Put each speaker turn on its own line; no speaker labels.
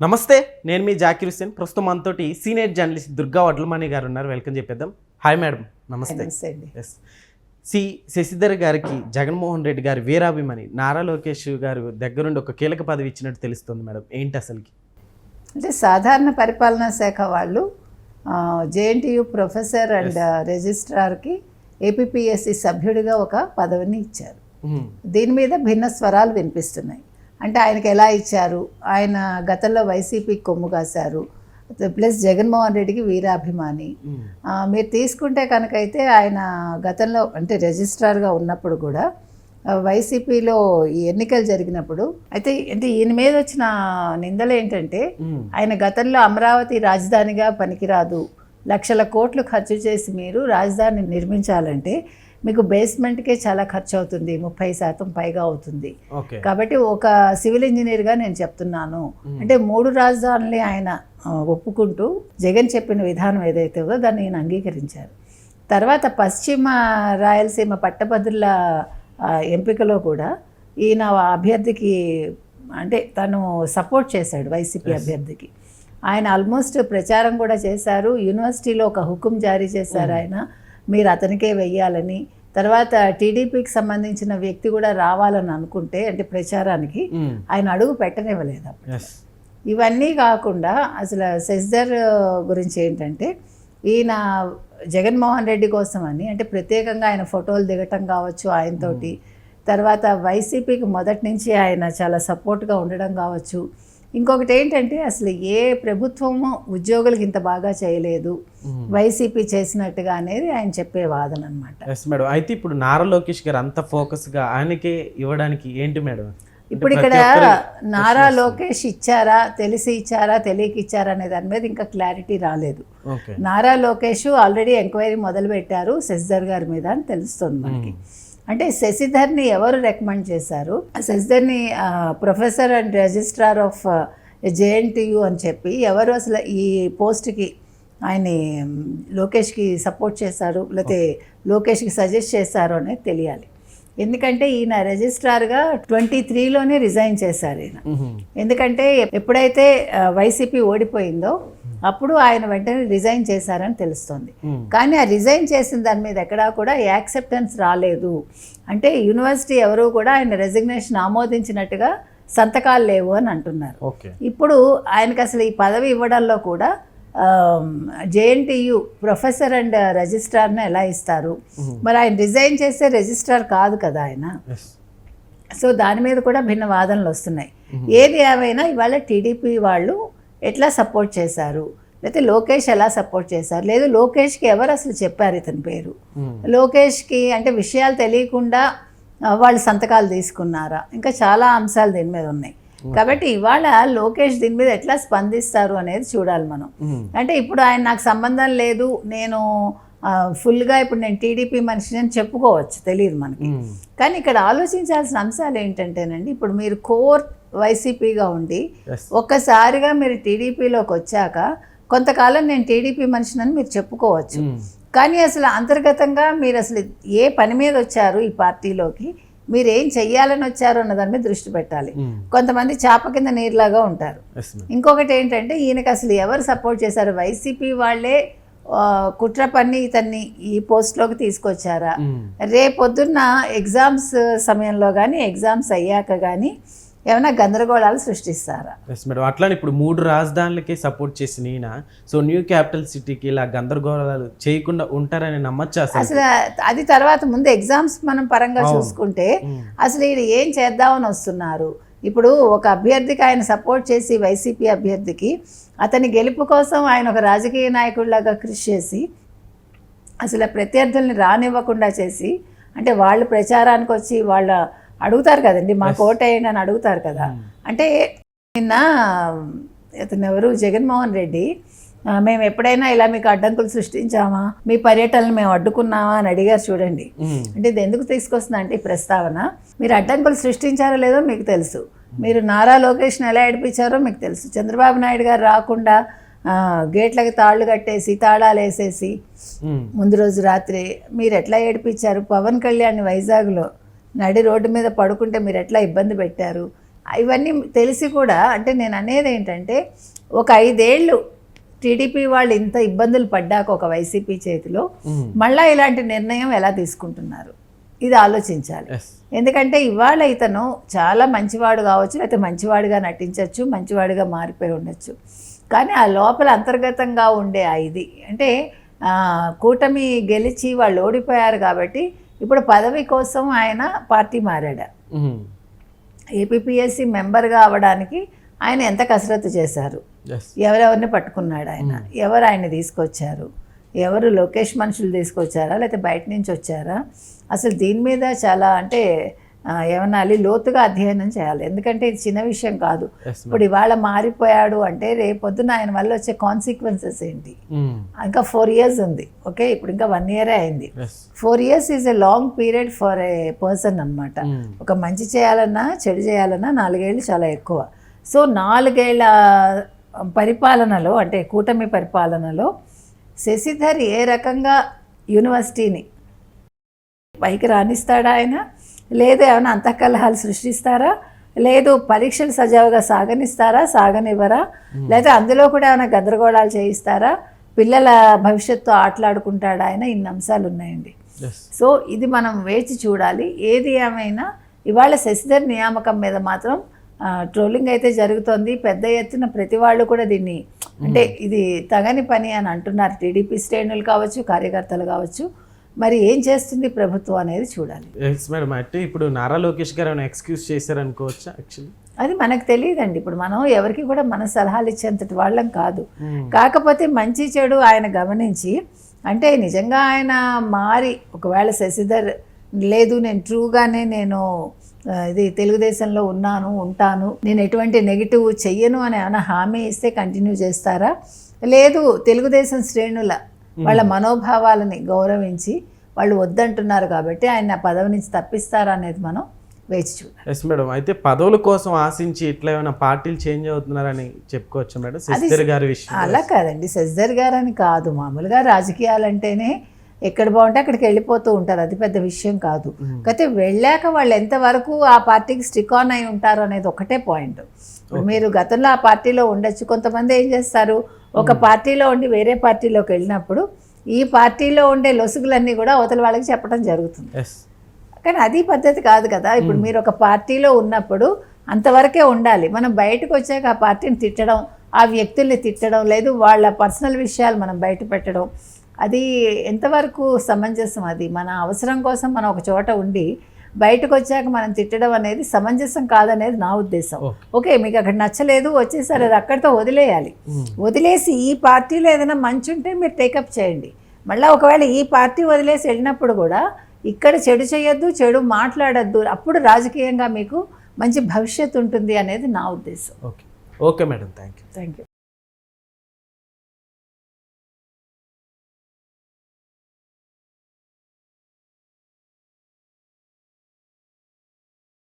నమస్తే నేను మీ జాకిర్ హుస్సేన్. ప్రస్తుతం మనతోటి సీనియర్ జర్నలిస్ట్ దుర్గా వడ్లమణి గారు ఉన్నారు. వెల్కమ్ చెప్పేద్దాం. హాయ్ మేడం నమస్తే. ఎస్ సి శశిధర్ గారికి జగన్మోహన్ రెడ్డి గారి వీరాభిమాని నారా లోకేష్ గారు దగ్గరుండి ఒక కీలక పదవి ఇచ్చినట్టు తెలుస్తుంది మేడం ఏంటి అసలుకి?
అంటే సాధారణ పరిపాలనా శాఖ వాళ్ళు జేఎన్టీయు ప్రొఫెసర్ అండ్ రిజిస్ట్రార్కి ఏపీపీఎస్సి సభ్యుడిగా ఒక పదవిని ఇచ్చారు. దీని మీద భిన్న స్వరాలు వినిపిస్తున్నాయి. అంటే ఆయనకి ఎలా ఇచ్చారు? ఆయన గతంలో వైసీపీకి కొమ్ము కాశారు. ప్లస్ జగన్మోహన్ రెడ్డికి వీరాభిమాని. మీరు తీసుకుంటే కనుకైతే ఆయన గతంలో అంటే రిజిస్ట్రార్గా ఉన్నప్పుడు కూడా వైసీపీలో ఈ ఎన్నికలు జరిగినప్పుడు అయితే అంటే ఈయన మీద వచ్చిన నిందలు ఏంటంటే. ఆయన గతంలో అమరావతి రాజధానిగా పనికిరాదు. లక్షల కోట్లు ఖర్చు చేసి మీరు రాజధాని నిర్మించాలంటే మీకు బేస్మెంట్కే చాలా ఖర్చు అవుతుంది ముప్పై శాతం పైగా అవుతుంది. కాబట్టి ఒక సివిల్ ఇంజనీర్గా నేను చెప్తున్నాను. అంటే మూడు రాజధానులే ఆయన ఒప్పుకుంటూ జగన్ చెప్పిన విధానం ఏదైతే ఉందో దాన్ని ఈయన అంగీకరించారు. తర్వాత పశ్చిమ రాయలసీమ పట్టభద్రుల ఎంపికలో కూడా ఈయన అభ్యర్థికి అంటే తను సపోర్ట్ చేశాడు వైసీపీ అభ్యర్థికి. ఆయన ఆల్మోస్ట్ ప్రచారం కూడా చేశారు. యూనివర్సిటీలో ఒక హుకుం జారీ చేశారు ఆయన. మీరు అతనికే వెయ్యాలని. తర్వాత టీడీపీకి సంబంధించిన వ్యక్తి కూడా రావాలని అనుకుంటే అంటే ప్రచారానికి. ఆయన అడుగు పెట్టనివ్వలేదు అప్పుడు. ఇవన్నీ కాకుండా అసలు శశిధర్ గురించి ఏంటంటే ఈయన జగన్మోహన్ రెడ్డి కోసం అని అంటే ప్రత్యేకంగా ఆయన ఫోటోలు దిగటం కావచ్చు ఆయనతోటి. తర్వాత వైసీపీకి మొదటి నుంచి ఆయన చాలా సపోర్ట్గా ఉండడం కావచ్చు. ఇంకొకటి ఏంటంటే అసలు ఏ ప్రభుత్వము ఉద్యోగులకు ఇంత బాగా చేయలేదు. వైసీపీ చేసినట్టుగా అనేది ఆయన చెప్పే వాదన అనమాట
ఎస్ మేడం అయితే ఇప్పుడు నారా లోకేష్ గారు అంత ఫోకస్గా ఆయనకే ఇవ్వడానికి ఏంటి మేడం
ఇప్పుడు ఇక్కడ నారా లోకేష్ ఇచ్చారా తెలిసి ఇచ్చారా తెలియక ఇచ్చారా అనే దాని మీద ఇంకా క్లారిటీ రాలేదు. నారా లోకేష్ ఆల్రెడీ ఎంక్వైరీ మొదలు పెట్టారు శశిధర్ గారి మీద అని తెలుస్తుంది మనకి. అంటే శశిధర్ని ఎవరు రికమెండ్ చేశారు? శశిధర్ని professor and registrar of JNTU అని చెప్పి ఎవరు అసలు ఈ పోస్ట్కి ఆయన్ని మ్, లోకేష్కి సపోర్ట్ చేశారు? లేకపోతే లోకేష్కి సజెస్ట్ చేశారు అనేది తెలియాలి. ఎందుకంటే ఈయన రిజిస్ట్రార్గా ట్వంటీ త్రీలోనే రిజైన్ చేశారు ఈయన. ఎందుకంటే ఎప్పుడైతే వైసీపీ ఓడిపోయిందో అప్పుడు ఆయన వెంటనే రిజైన్ చేశారని తెలుస్తుంది.
మ్మ్.
కానీ ఆ రిజైన్ చేసిన దాని మీద ఎక్కడా కూడా యాక్సెప్టెన్స్ రాలేదు. అంటే యూనివర్సిటీ ఎవరు కూడా ఆయన రెసిగ్నేషన్ ఆమోదించినట్టుగా సంతకాలు లేవు అని అంటున్నారు. ఇప్పుడు ఆయనకు అసలు ఈ పదవి ఇవ్వడంలో కూడా జేఎన్టీయు ప్రొఫెసర్ అండ్ రిజిస్ట్రార్ని ఎలా ఇస్తారు? మరి ఆయన రిజైన్ చేస్తే రిజిస్ట్రార్ కాదు కదా ఆయన. సో దాని మీద కూడా భిన్న వాదనలు వస్తున్నాయి. ఏది ఏమైనా ఇవాళ టీడీపీ వాళ్ళు ఎట్లా సపోర్ట్ చేశారు? లేకపోతే లోకేష్ ఎలా సపోర్ట్ చేశారు? లేదు లోకేష్కి ఎవరు అసలు చెప్పారు ఇతని పేరు. లోకేష్కి అంటే విషయాలు తెలియకుండా వాళ్ళు సంతకాలు తీసుకున్నారా? ఇంకా చాలా అంశాలు దీని మీద ఉన్నాయి. కాబట్టి ఇవాళ లోకేష్ దీని మీద ఎట్లా స్పందిస్తారు అనేది చూడాలి మనం. అంటే ఇప్పుడు ఆయన నాకు సంబంధం లేదు నేను ఫుల్గా ఇప్పుడు నేను టీడీపీ మనిషిని అని చెప్పుకోవచ్చు తెలియదు మనకి. కానీ ఇక్కడ ఆలోచించాల్సిన అంశాలు ఏంటంటేనండి ఇప్పుడు మీరు కోర్ వైసీపీగా ఉండి ఒక్కసారిగా మీరు టీడీపీలోకి వచ్చాక కొంతకాలం నేను టీడీపీ మనిషినని మీరు చెప్పుకోవచ్చు.
మ్మ్.
కానీ అసలు అంతర్గతంగా మీరు అసలు ఏ పని మీద వచ్చారు ఈ పార్టీలోకి? మీరు ఏం చెయ్యాలని వచ్చారు అన్న దాని మీద దృష్టి పెట్టాలి.
మ్మ్.
కొంతమంది చాప కింద నీరులాగా ఉంటారు. ఇంకొకటి ఏంటంటే ఈయనకి అసలు ఎవరు సపోర్ట్ చేశారు? వైసీపీ వాళ్ళే కుట్ర పన్ని ఇతన్ని ఈ పోస్ట్లోకి తీసుకొచ్చారా?
మ్మ్.
రేపొద్దున్న ఎగ్జామ్స్ సమయంలో కానీ ఎగ్జామ్స్ అయ్యాక కానీ ఏమైనా గందరగోళాలు సృష్టిస్తారా?
ఎస్ మేడం అట్లానే ఇప్పుడు మూడు రాజధానులకి సపోర్ట్ చేసిన ఈయన సో న్యూ క్యాపిటల్ సిటీకి ఇలా గందరగోళాలు చేయకుండా ఉంటారని నమ్మచ్చా అసలు?
అది తర్వాత ముందు ఎగ్జామ్స్ మనం పరంగా చూసుకుంటే. అసలు ఈయన ఏం చేద్దామని వస్తున్నారు? ఇప్పుడు ఒక అభ్యర్థికి ఆయన సపోర్ట్ చేసి వైసీపీ అభ్యర్థికి అతని గెలుపు కోసం ఆయన ఒక రాజకీయ నాయకుడిలాగా కృషి చేసి అసలు ప్రత్యర్థుల్ని రానివ్వకుండా చేసి అంటే వాళ్ళు ప్రచారానికి వచ్చి వాళ్ళ అడుగుతారు కదండి మా కోటేయండి అని అడుగుతారు కదా. అంటే నిన్న ఇతను ఎవరు? జగన్మోహన్ రెడ్డి. మేము ఎప్పుడైనా ఇలా మీకు అడ్డంకులు సృష్టించామా? మీ పర్యటనలు మేము అడ్డుకున్నామా అని అడిగారు చూడండి.
మ్మ్.
అంటే ఇది ఎందుకు తీసుకొస్తున్నా అంటే ఈ ప్రస్తావన? మీరు అడ్డంకులు సృష్టించారో లేదో మీకు తెలుసు. మీరు నారా లోకేష్ని ఎలా ఏడిపించారో మీకు తెలుసు. చంద్రబాబు నాయుడు గారు రాకుండా గేట్లకి తాళ్ళు కట్టేసి తాళాలు వేసేసి
మ్మ్.
ముందు రోజు రాత్రి మీరు ఎట్లా ఏడిపించారు? పవన్ కళ్యాణ్ వైజాగ్లో నడి రోడ్డు మీద పడుకుంటే మీరు ఎట్లా ఇబ్బంది పెట్టారు? ఇవన్నీ తెలిసి కూడా అంటే నేను అనేది ఏంటంటే ఒక ఐదేళ్ళు టీడీపీ వాళ్ళు ఇంత ఇబ్బందులు పడ్డాక ఒక వైసీపీ చేతిలో. మళ్ళా ఇలాంటి నిర్ణయం ఎలా తీసుకుంటున్నారు? ఇది ఆలోచించాలి. ఎందుకంటే ఇవాళ ఇతను చాలా మంచివాడు కావచ్చు లేకపోతే మంచివాడిగా నటించవచ్చు మంచివాడిగా మారిపోయి ఉండొచ్చు. కానీ ఆ లోపల అంతర్గతంగా ఉండే ఆ ఇది అంటే కూటమి గెలిచి వాళ్ళు ఓడిపోయారు కాబట్టి ఇప్పుడు పదవి కోసం ఆయన పార్టీ మారాడు.
మ్మ్.
ఏపీపీఎస్సీ మెంబర్గా అవ్వడానికి ఆయన ఎంత కసరత్తు చేశారు? ఎవరెవరిని పట్టుకున్నాడు ఆయన? ఎవరు ఆయన తీసుకొచ్చారు? ఎవరు లోకేష్ మనుషులు తీసుకొచ్చారా? లేకపోతే బయట నుంచి వచ్చారా? అసలు దీని మీద చాలా అంటే ఏమనాలి లోతుగా అధ్యయనం చేయాలి. ఎందుకంటే ఇది చిన్న విషయం కాదు. ఇప్పుడు ఇవాళ మారిపోయాడు అంటే రేపొద్దున ఆయన వల్ల వచ్చే కాన్సిక్వెన్సెస్ ఏంటి?
మ్మ్.
ఇంకా ఫోర్ ఇయర్స్ ఉంది. ఓకే ఇప్పుడు ఇంకా వన్ ఇయరే అయింది. Four years is a long period for a person అనమాట. ఒక మంచి చేయాలన్నా చెడు చేయాలన్నా నాలుగేళ్ళు చాలా ఎక్కువ. సో నాలుగేళ్ళ పరిపాలనలో అంటే కూటమి పరిపాలనలో శశిధర్ ఏ రకంగా యూనివర్సిటీని పైకి రాణిస్తాడా ఆయన? లేదు ఏమైనా అంతఃకలహాలు సృష్టిస్తారా? లేదు పరీక్షలు సజావుగా సాగనిస్తారా? సాగనివ్వరా? లేదా అందులో కూడా ఏమైనా గందరగోళాలు చేయిస్తారా? పిల్లల భవిష్యత్తు ఆటలాడుకుంటాడా ఆయన? ఇన్ని అంశాలు ఉన్నాయండి. సో ఇది మనం వేచి చూడాలి. ఏది ఏమైనా ఇవాళ శశిధర్ నియామకం మీద మాత్రం ట్రోలింగ్ అయితే జరుగుతోంది. పెద్ద ఎత్తున ప్రతి వాళ్ళు కూడా దీన్ని అంటే ఇది తగని పని అని అంటున్నారు. టీడీపీ శ్రేణులు కావచ్చు కార్యకర్తలు కావచ్చు. మరి ఏం చేస్తుంది ప్రభుత్వం అనేది చూడాలి.
ఎస్ మేడం అంటే ఇప్పుడు నారా లోకేష్ గారు ఏమైనా ఎక్స్క్యూజ్ చేశారనుకోవచ్చా యాక్చువల్లీ
అది మనకు తెలియదండి. ఇప్పుడు మనం ఎవరికి కూడా మన సలహాలు ఇచ్చేంతటి వాళ్ళం కాదు. కాకపోతే మంచి చెడు ఆయన గమనించి అంటే నిజంగా ఆయన మారి ఒకవేళ శశిధర్ లేదు నేను ట్రూగానే నేను ఇది తెలుగుదేశంలో ఉన్నాను ఉంటాను నేను ఎటువంటి నెగిటివ్ చెయ్యను అని ఏమైనా హామీ ఇస్తే కంటిన్యూ చేస్తారా? లేదు తెలుగుదేశం శ్రేణుల వాళ్ళ మనోభావాలని గౌరవించి వాళ్ళు వద్దంటున్నారు కాబట్టి ఆయన ఆ పదవి నుంచి తప్పిస్తారా అనేది మనం వేచి చూడాలి.
ఎస్ మేడం అయితే పదవుల కోసం ఆశించి ఇట్లా ఏమైనా పార్టీలు చేంజ్ అవుతున్నారని చెప్పుకోవచ్చు మేడం శశిధర్ గారి విషయం.
అలా కాదండి. శశిధర్ గారు అని కాదు. మామూలుగా రాజకీయాలంటేనే ఎక్కడ బాగుంటే అక్కడికి వెళ్ళిపోతూ ఉంటారు. అది పెద్ద విషయం కాదు. కాకపోతే వెళ్ళాక వాళ్ళు ఎంతవరకు ఆ పార్టీకి స్టిక్ ఆన్ అయి ఉంటారు అనేది ఒకటే పాయింట్ మీరు గతంలో ఆ పార్టీలో ఉండొచ్చు. కొంతమంది ఏం చేస్తారు? ఒక పార్టీలో ఉండి వేరే పార్టీలోకి వెళ్ళినప్పుడు ఈ పార్టీలో ఉండే లొసుగులన్నీ కూడా అవతల వాళ్ళకి చెప్పడం జరుగుతుంది. కానీ అది పద్ధతి కాదు కదా. ఇప్పుడు మీరు ఒక పార్టీలో ఉన్నప్పుడు అంతవరకే ఉండాలి. మనం బయటకు వచ్చాక ఆ పార్టీని తిట్టడం ఆ వ్యక్తుల్ని తిట్టడం లేదు వాళ్ళ పర్సనల్ విషయాలు మనం బయట పెట్టడం అది ఎంతవరకు సమంజసం అది? మన అవసరం కోసం మనం ఒక చోట ఉండి బయటకు వచ్చాక మనం తిట్టడం అనేది సమంజసం కాదనేది నా ఉద్దేశం. ఓకే. మీకు అక్కడ నచ్చలేదు వచ్చేసరి అది అక్కడితో వదిలేయాలి. వదిలేసి ఈ పార్టీలో ఏదైనా మంచి ఉంటే మీరు టేకప్ చేయండి. మళ్ళీ ఒకవేళ ఈ పార్టీ వదిలేసి వెళ్ళినప్పుడు కూడా ఇక్కడ చెడు చేయొద్దు చెడు మాట్లాడద్దు అప్పుడు రాజకీయంగా మీకు మంచి భవిష్యత్తు ఉంటుంది అనేది నా ఉద్దేశం.
Okay. Okay madam thank you
thank you